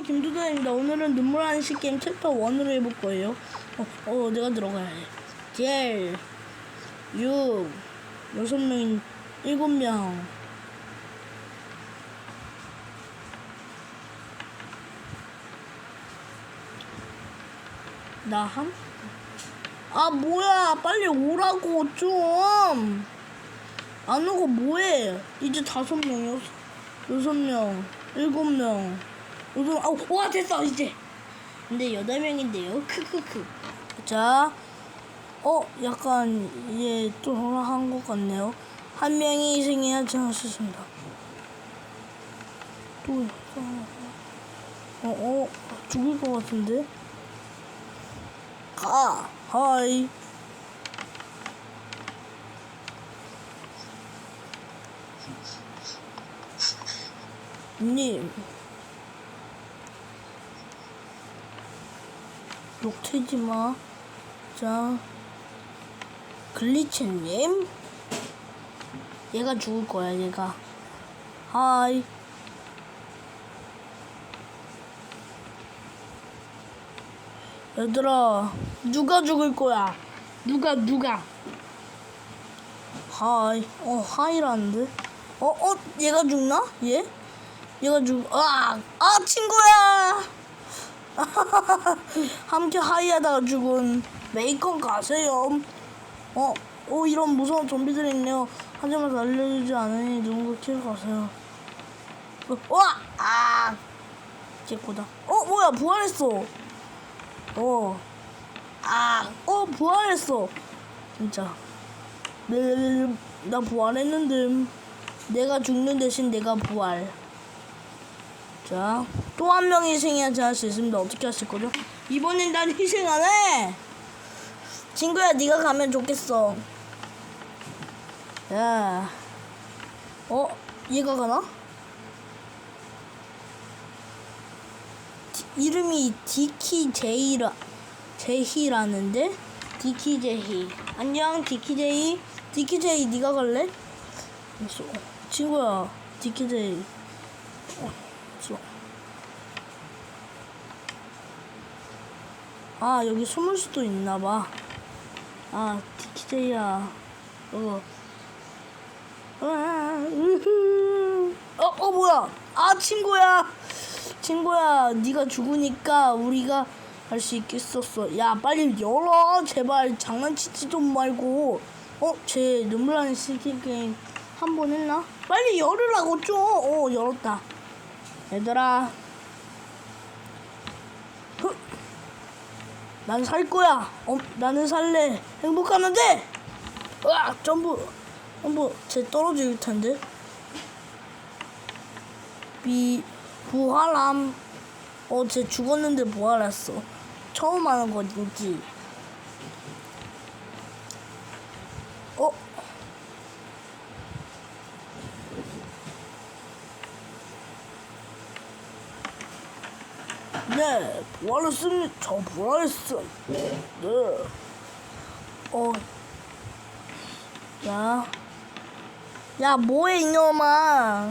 김두단입니다. 오늘은 눈물 한식 게임 챕터 1으로 해볼 거예요. 어, 어 내가 들어가야 해. 젤, 6, 6명, 7명. 나 한? 아 뭐야 빨리 오라고 좀. 안 오고 뭐해? 이제 다섯 명, 여섯, 여섯 명, 일곱 명, 여덟, 아우, 와 됐어 이제. 근데 여덟 명인데요. 크크크. 자, 어 약간 이제 좀 혼란한 것 같네요. 한 명이 희생해야지 않습니다. 또, 어, 어, 죽을 것 같은데? 가, 하이. 님 욕되지 마. 자, 글리치님 얘가 죽을 거야, 얘가. 하이. 얘들아, 누가 죽을 거야? 누가, 누가? 하이. 어, 하이라는데? 어, 어, 얘가 죽나? 얘? 얘가 죽, 아, 아, 친구야! 함께 하이하다가 죽은 메이컨 가세요. 어, 어, 이런 무서운 좀비들이 있네요. 하지만 알려주지 않으니 누군가 키러 가세요. 어, 와! 아! 개코다. 어, 뭐야, 부활했어. 어. 아, 어, 부활했어. 진짜. 네, 나 부활했는데. 내가 죽는 대신 내가 부활. 자, 또 한 명 희생해야지 할 수 있습니다. 어떻게 하실 거죠? 이번엔 난 희생 안 해! 친구야, 네가 가면 좋겠어. 야, 어, 얘가 가나? 디- 이름이 디키 제이라 제희라는데 디키 제희. 안녕, 디키 제희. 디키 제희, 네가 갈래? 친구야, 디키 제희. 있어. 아 여기 숨을 수도 있나 봐. 아 디키제이야. 어. 아, 으흐. 어, 어 뭐야? 아 친구야. 친구야, 네가 죽으니까 우리가 할 수 있겠었어. 야, 빨리 열어. 제발 장난치지 좀 말고. 어, 쟤 눈물 나는 시티 게임 한 번 했나? 빨리 열으라고 좀. 어, 열었다. 얘들아. 흐. 난살 거야. 어, 나는 살래. 행복하는데. 으아, 점프. 점프. 쟤 떨어질 텐데. 비 부활함. 어, 쟤 죽었는데 부활했어. 처음 하는 거지. 어? 네, 부활했습니다. 저 부활했어. 네. 어. 야. 야, 뭐해, 이놈아.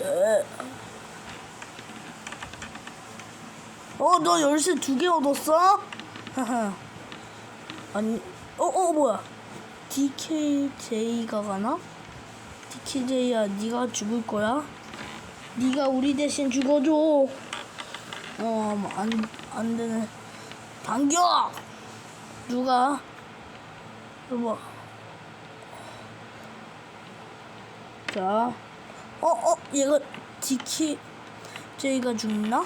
네. 어, 너 열쇠 두 개 얻었어? 하하. 아니, 어, 어, 뭐야. DKJ가 가나? DKJ야, 네가 죽을 거야? 네가 우리 대신 죽어줘. 어, 뭐, 안, 안 되네. 당겨! 누가? 여보. 자. 어, 어, 얘가 DKJ가 죽나?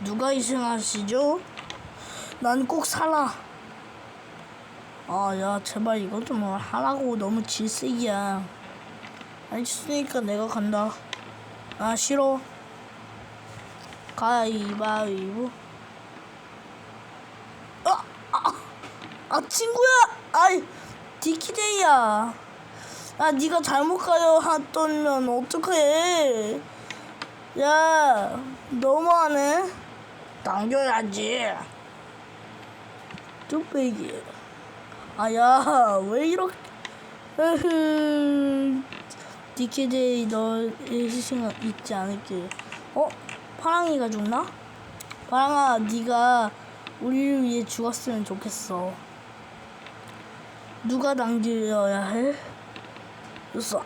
누가 희생하시죠? 난 꼭 살아. 아, 야, 제발 이거 좀 하라고. 너무 질색이야. 알겠으니까 내가 간다. 아, 싫어. 가위바위보. 아, 아, 아, 친구야! 아이, 디키데이야. 아, 네가 잘못 가요 하더면 어떡해. 야, 너무하네. 당겨야지. 뚝배기. 아야, 왜 이렇게. 디케데이 너의 희생 잊지 않을게. 어? 파랑이가 죽나? 파랑아, 네가 우리를 위해 죽었으면 좋겠어. 누가 당겨야 해? 됐어.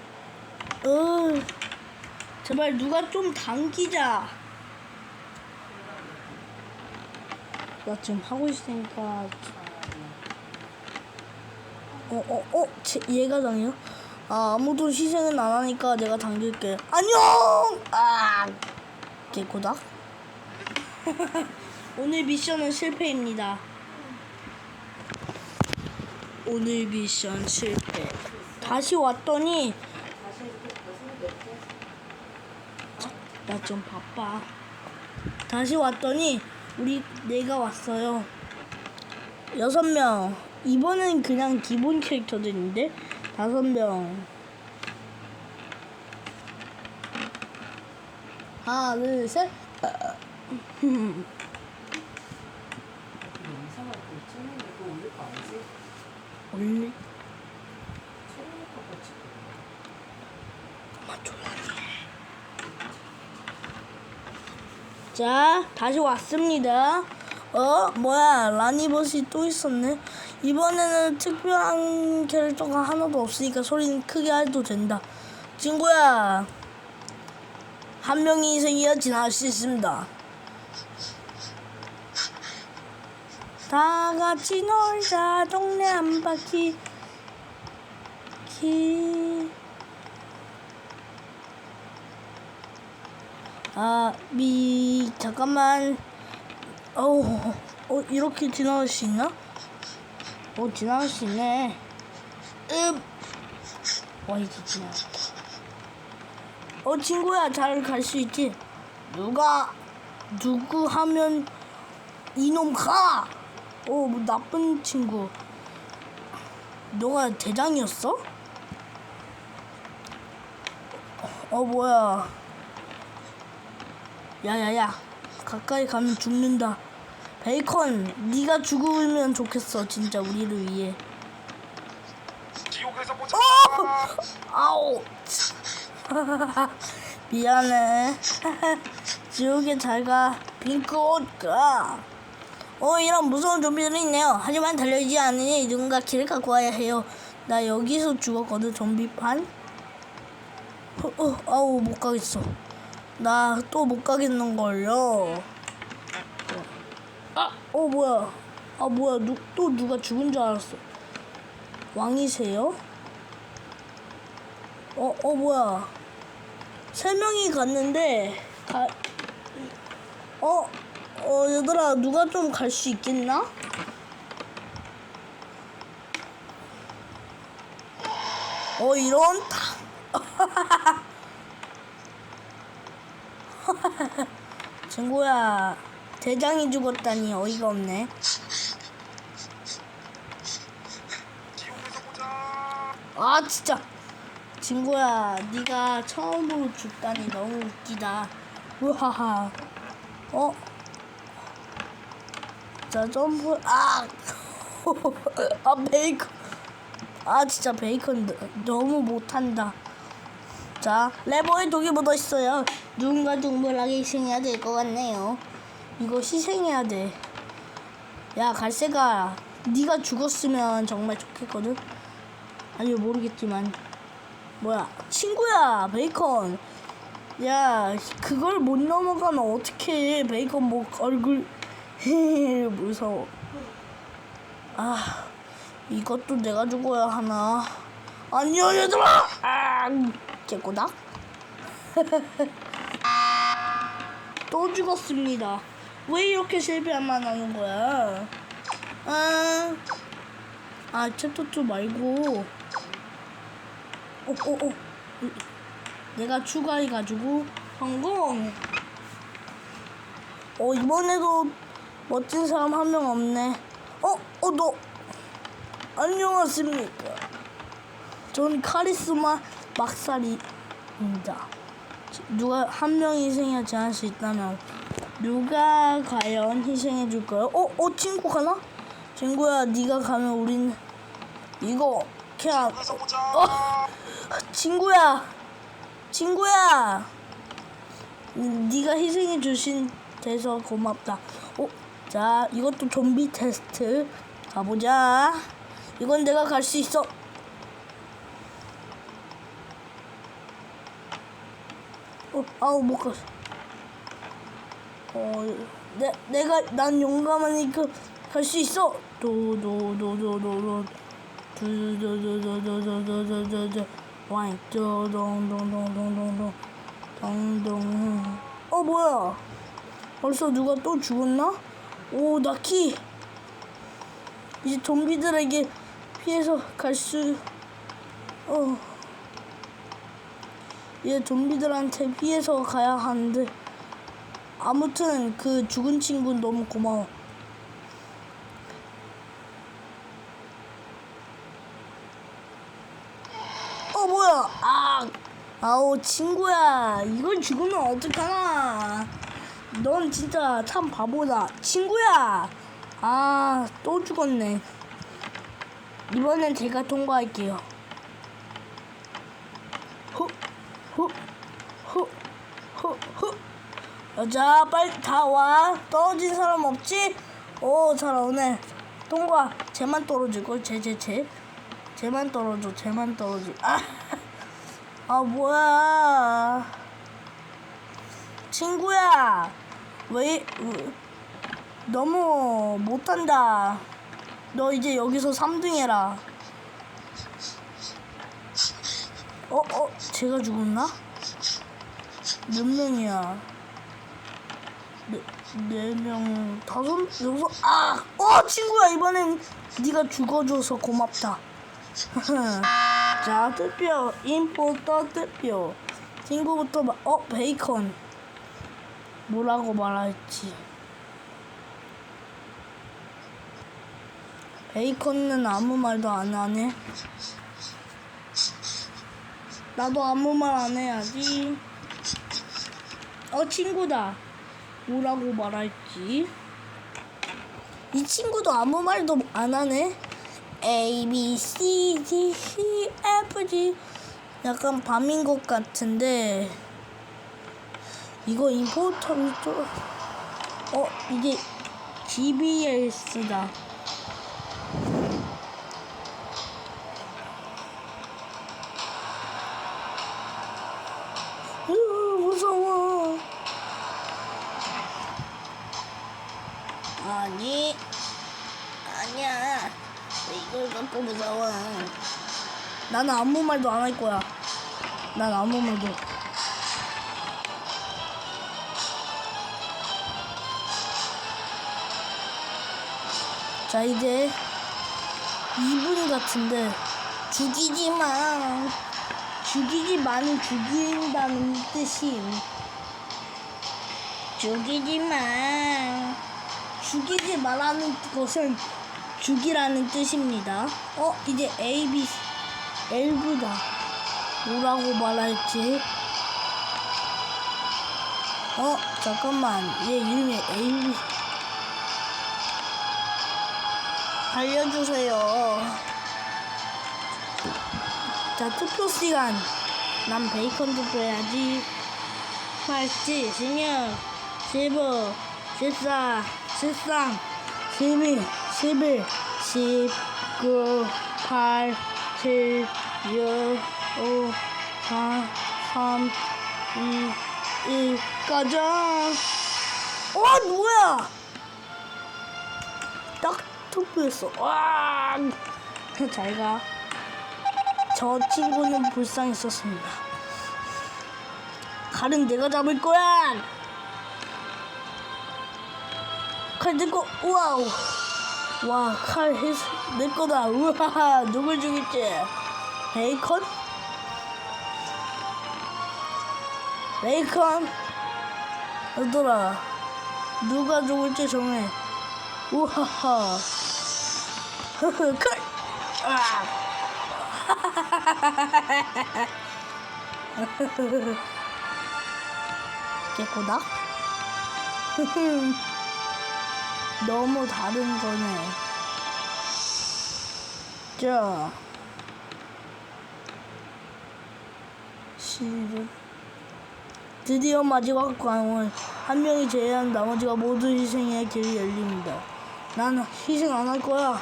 으, 제발 누가 좀 당기자. 나 지금 하고 있으니까. 어, 어, 어, 제, 얘가 당겨? 아, 아무도 희생은 안 하니까 내가 당길게. 안녕! 아, 개코다. 오늘 미션은 실패입니다. 오늘 미션 실패. 다시 왔더니 나 좀 바빠. 다시 왔더니 우리 내가 왔어요. 여섯 명. 이번엔 그냥 기본 캐릭터들인데 다섯 명. 하나, 둘, 셋. 영상을 그 찍는 거 올릴 거 아니지? 거 엄마 해. 자, 다시 왔습니다. 어, 뭐야, 라니버시 또 있었네. 이번에는 특별한 캐릭터가 하나도 없으니까 소리는 크게 해도 된다. 친구야, 한 명이 희생이야 지나갈 수 있습니다. 다 같이 놀자, 동네 한 바퀴. 기... 아, 미, 잠깐만. 어우, 어, 이렇게 지나갈 수 있나? 어, 지나갈 수 있네. 음. 와, 이제 지나갔다. 어, 친구야, 잘 갈 수 있지? 누가, 누구 하면 이놈 가! 어, 뭐 나쁜 친구. 너가 대장이었어? 어, 뭐야. 야야야 가까이 가면 죽는다 베이컨 네가 죽으면 좋겠어 진짜 우리를 위해 지옥에서 보자. 아우 미안해. 지옥에 잘가. 핑크 옷가. 어 이런 무서운 좀비들이 있네요. 하지만 달려있지 않으니 누군가 길을 갖고 와야 해요. 나 여기서 죽었거든 좀비판. 어, 어, 아우 못 가겠어. 나 또 못 가겠는걸요. 아, 어 뭐야. 아 뭐야. 누, 또 누가 죽은 줄 알았어. 왕이세요? 어, 어, 뭐야. 세 명이 갔는데, 가, 어, 어, 얘들아, 누가 좀 갈 수 있겠나? 어, 이런, 친구야, 대장이 죽었다니 어이가 없네. 아 진짜 친구야 네가 처음으로 죽다니 너무 웃기다. 우하하. 어? 자 점프 아! 아 베이컨. 아 진짜 베이컨 너- 너무 못한다. 자 레버에 독이 묻어 있어요. 누군가 동물하게 희생해야 될 것 같네요. 이거 희생해야 돼 야 갈색아. 네가 죽었으면 정말 좋겠거든? 아니 모르겠지만 뭐야 친구야 베이컨. 야 그걸 못 넘어가면 어떡해. 베이컨 뭐 얼굴. 무서워. 아 이것도 내가 죽어야 하나. 안녕 얘들아! 아 개꼬다. 또 죽었습니다. 왜 이렇게 실패만 하는 거야? 아, 아 챕터 2 말고 어. 내가 추가해가지고 성공. 어 이번에도 멋진 사람 한 명 없네. 어, 어 너. 안녕하십니까. 전 카리스마 막살이입니다. 누가 한 명이 희생하지 않을 수 있다면 누가 과연 희생해 줄까요? 어, 어 친구 가나? 친구야, 네가 가면 우린 이거 그냥. 어? 친구야, 친구야. 음, 네가 희생해 주신 돼서 고맙다. 어, 자 이것도 좀비 테스트 가보자. 이건 내가 갈 수 있어. 어, 아우 못 갔어. 어, 내 내가 난 용감하니까 갈 수 있어. 도도도도도도 두두두두두두두두두 와인 도동동동동동동 동동. 어 뭐야? 벌써 누가 또 죽었나? 오 나키. 이제 좀비들에게 피해서 갈 수. 어. 이제 좀비들한테 피해서 가야 하는데 아무튼 그 죽은 친구 너무 고마워. 어 뭐야? 아, 아우 친구야, 이걸 죽으면 어떡하나? 넌 진짜 참 바보다, 친구야. 아, 또 죽었네. 이번엔 제가 통과할게요. 후, 후, 후, 후, 후. 여자 빨리 다 와. 떨어진 사람 없지? 오, 잘 오네. 통과. 쟤만 떨어질 걸. 쟤, 쟤, 쟤. 쟤만 떨어져. 쟤만 떨어지. 아, 아 뭐야? 친구야. 왜, 왜 너무 못한다. 너 이제 여기서 3등 해라. 어, 어, 제가 죽었나? 몇 명이야? 네, 네 명, 다섯, 여섯, 아! 어, 친구야, 이번엔 네가 죽어줘서 고맙다. 자, 투표, 인포터 투표. 친구부터, 마, 어, 베이컨. 뭐라고 말할지. 베이컨은 아무 말도 안 하네. 나도 아무 말 안 해야지. 어, 친구다. 뭐라고 말할지. 이 친구도 아무 말도 안 하네. A, B, C, D, E, F, G. 약간 밤인 것 같은데. 이거 임포터를 좀. 어, 이게 GBS다. 갖고 무서워? 나는 아무 말도 안 할 거야. 난 아무 말도. 자, 이제 2분 같은데 죽이지 마. 죽이지 마는 죽인다는 뜻이 죽이지 마. 죽이지 말라는 것은 죽이라는 뜻입니다. 어, 이제 A, B, L부다. 뭐라고 말할지. 어, 잠깐만. 얘 이름이 A, B. 알려주세요. 자, 투표 시간. 난 베이컨 투표해야지. 8, 7, 16, 15, 14, 13, 12, 11, 19, 8, 7, 6, 5, 4, 3, 2, 1, 가자. 어, 뭐야? 딱 투표했어. 와! 잘 가. 저 친구는 불쌍했었습니다. 칼은 내가 잡을 거야. 칼 내거 우와우. 와, 칼내 거다. 우와, 누굴 죽일지? 베이컨? 베이컨? 얘들아, 누가 죽을지 정해. 우하하. 칼! 아! 개꼬다? 너무 다른 거네. 자. 시를 드디어 마지막 관원 한 명이 제외한 나머지가 모두 희생의 길이 열립니다. 난 희생 안 할 거야.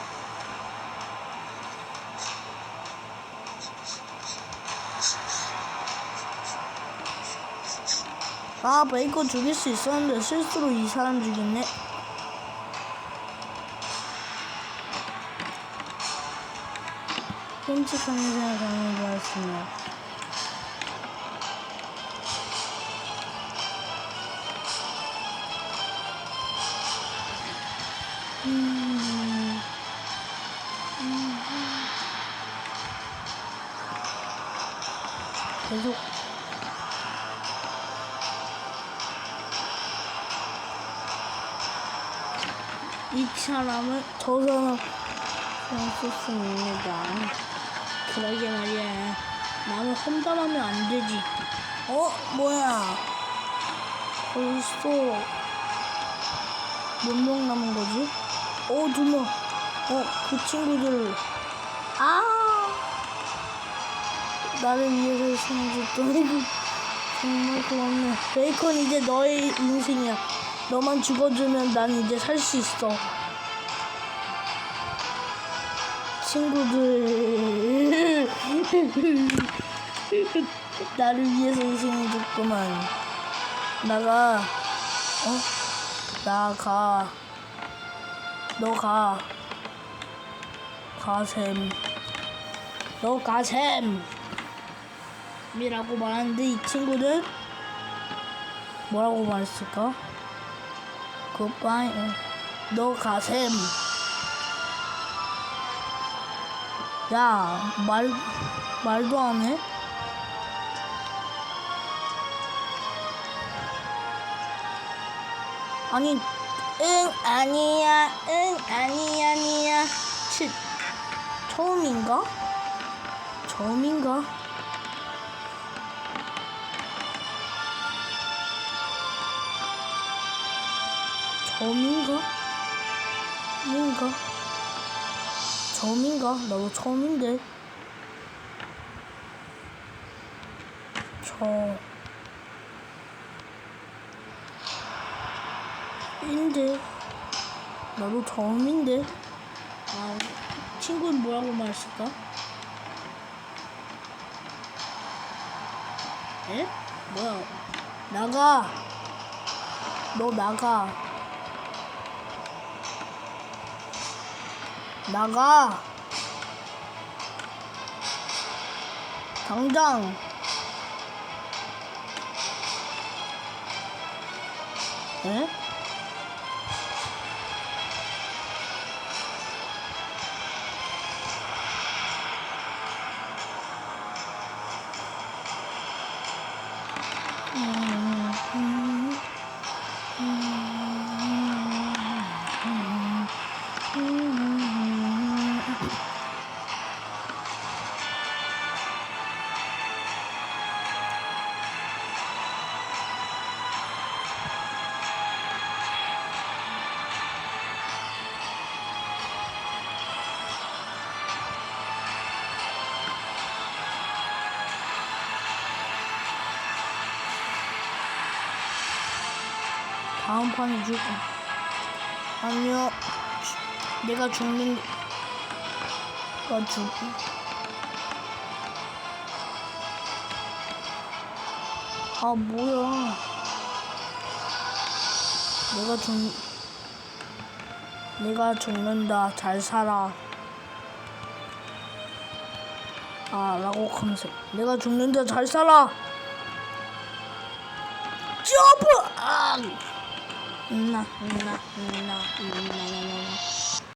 아 베이컨 죽일 수 있었는데 실수로 이 사람 죽였네. 끔찍한 인생을 당한 것 같습니다. 음. 계속 이 사람은 저 사람 francis입니다. 그러게 말이야. 나는 혼자라면 안 되지. 어? 뭐야? 벌써 몇 명 남은 거지? 어, 두 명. 어, 그 친구들. 아! 나를 위해서 생겼더니 정말 고맙네. 베이컨 이제 너의 인생이야. 너만 죽어주면 난 이제 살 수 있어. 친구들. 나를 위해서 희생해줬구만. 나가. 어? 나가. 너 가. 가셈. 너 가셈. 이라고 말하는데 이 친구들 뭐라고 말했을까? 굿바이. 너 가셈. 야, 말, 말도 안 해? 아니, 응, 아니야, 응, 아니야, 아니야. 치, 처음인가? 처음인가? 처음인가? 뭔가? 처음인가? 나도 처음인데. 저. 인데. 나도 처음인데. 아, 친구는 뭐라고 말했을까? 에? 뭐야? 나가. 너 나가. 나가. 당장. 에? 다음 판에 죽. 아니요. 죽- 내가 죽는. 가 죽. 아 뭐야? 내가 죽. 내가 죽는다. 잘 살아. 아 라고 컨셉. 내가 죽는다. 잘 살아. 점프! 아! 나, 나, 나, 나, 나, 나, 나.